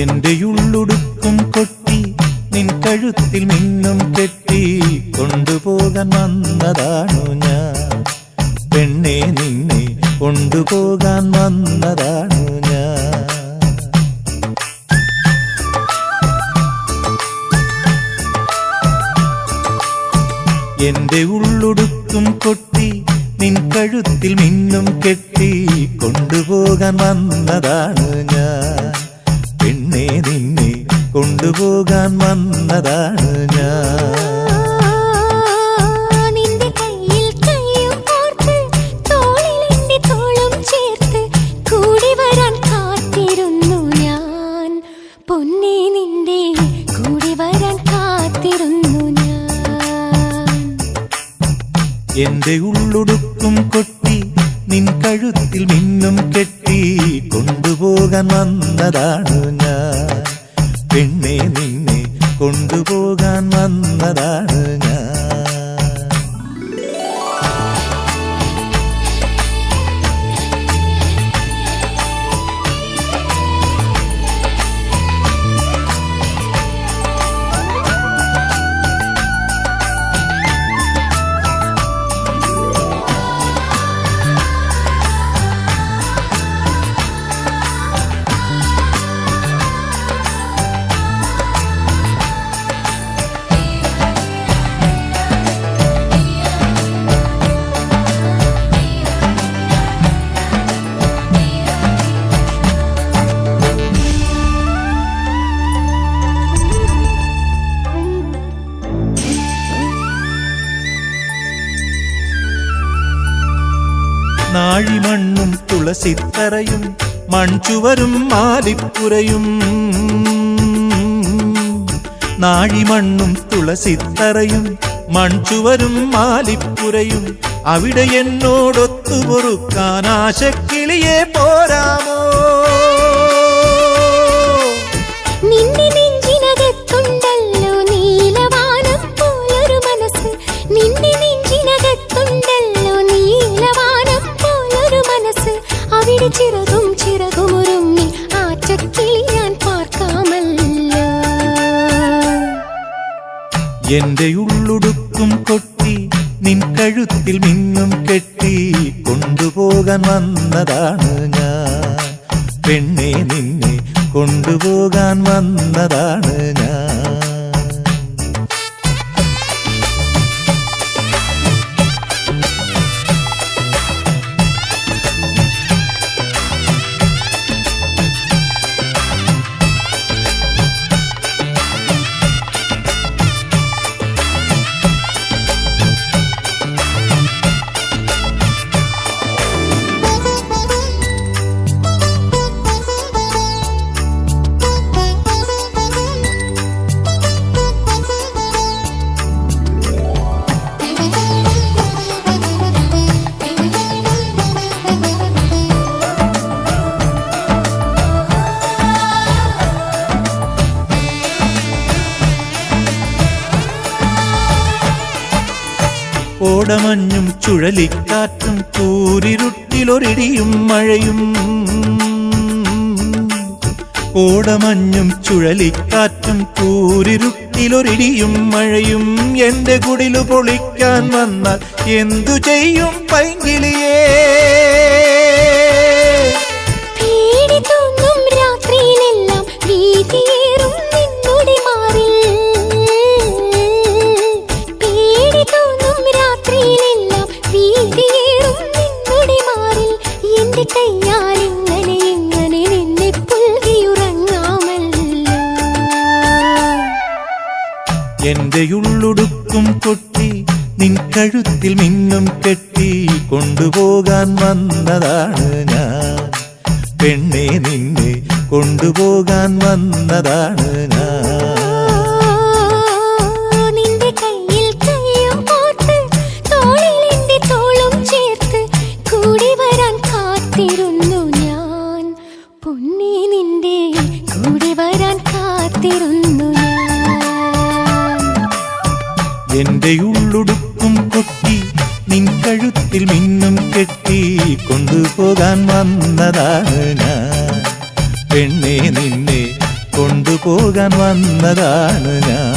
എന്റെ ഉള്ളുടുക്കും കൊട്ടി കഴുത്തിൽ മിന്നും കെട്ടി കൊണ്ടുപോകാൻ വന്നതാണു ഞാൻ. പെണ്ണെ നിന്നെ കൊണ്ടുപോകാൻ വന്നതാണു ഞാൻ. എന്റെ ഉള്ളുടുക്കും കൊട്ടി നിൻ കഴുത്തിൽ മിന്നും കെട്ടി കൊണ്ടുപോകാൻ വന്നതാണ് ഞാൻ. പെണ്ണെ നിന്നെ കൊണ്ടുപോകാൻ വന്നതാണ് ഞാൻ. നിന്റെ കൂടി വരാൻ കാത്തിരുന്നു ഞാൻ. പൊന്നെ നിന്റെ കൂടി വരാൻ കാത്തിരുന്നു ഞാൻ. എന്റെ ഉള്ളുടുക്കും കൊട്ടി നിൻ കഴുത്തിൽ മിന്നും കെട്ടി കൊണ്ടുപോകാൻ വന്നതാണ് പെണ്ണെ നിന്നെ കൊണ്ടുപോകാൻ വന്നതാണ് ഞാൻ നാഴിമണ്ണും തുളസിത്തറയും മൺചുവരും മാലിപ്പുരയും. നാഴിമണ്ണും തുളസിത്തറയും മൺചുവരും മാലിപ്പുരയും അവിടെ എന്നോടൊത്തു പൊറുക്കാൻ ആശക്കിളിയെ പോരാമോ? എന്റെ ഉള്ളുടുക്കും കൊട്ടി നിൻ കഴുത്തിൽ മിന്നും കെട്ടി കൊണ്ടുപോകാൻ വന്നതാണ് ഞാൻ. പെണ്ണെ നിന്നെ കൊണ്ടുപോകാൻ വന്നതാണ് ഞാൻ. ഓടമഞ്ഞും ചുഴലിക്കാറ്റും കൂരിരുട്ടിലൊരിടിയും മഴയും. ഓടമഞ്ഞും ചുഴലിക്കാറ്റും കൂരിരുട്ടിലൊരിടിയും മഴയും. എന്റെ കുടിലു പൊളിക്കാൻ വന്നാൽ എന്തു ചെയ്യും പൈങ്കിളിയേ? എന്റെ ഉള്ളുടുക്കും കൊട്ടി നിൻ കഴുത്തിൽ മിന്നും കെട്ടി കൊണ്ടുപോകാൻ വന്നതാണ് ഞാൻ. പെണ്ണെ നിന്നെ കൊണ്ടുപോകാൻ വന്നതാണ് ഞാൻ. എന്റെ ഉള്ളുടുക്കും കൊട്ടി നിൻ കഴുത്തിൽ മിന്നും കെട്ടി കൊണ്ടുപോകാൻ വന്നതാണ് ഞാൻ. പെണ്ണെ നിന്നെ കൊണ്ടുപോകാൻ വന്നതാണ് ഞാൻ.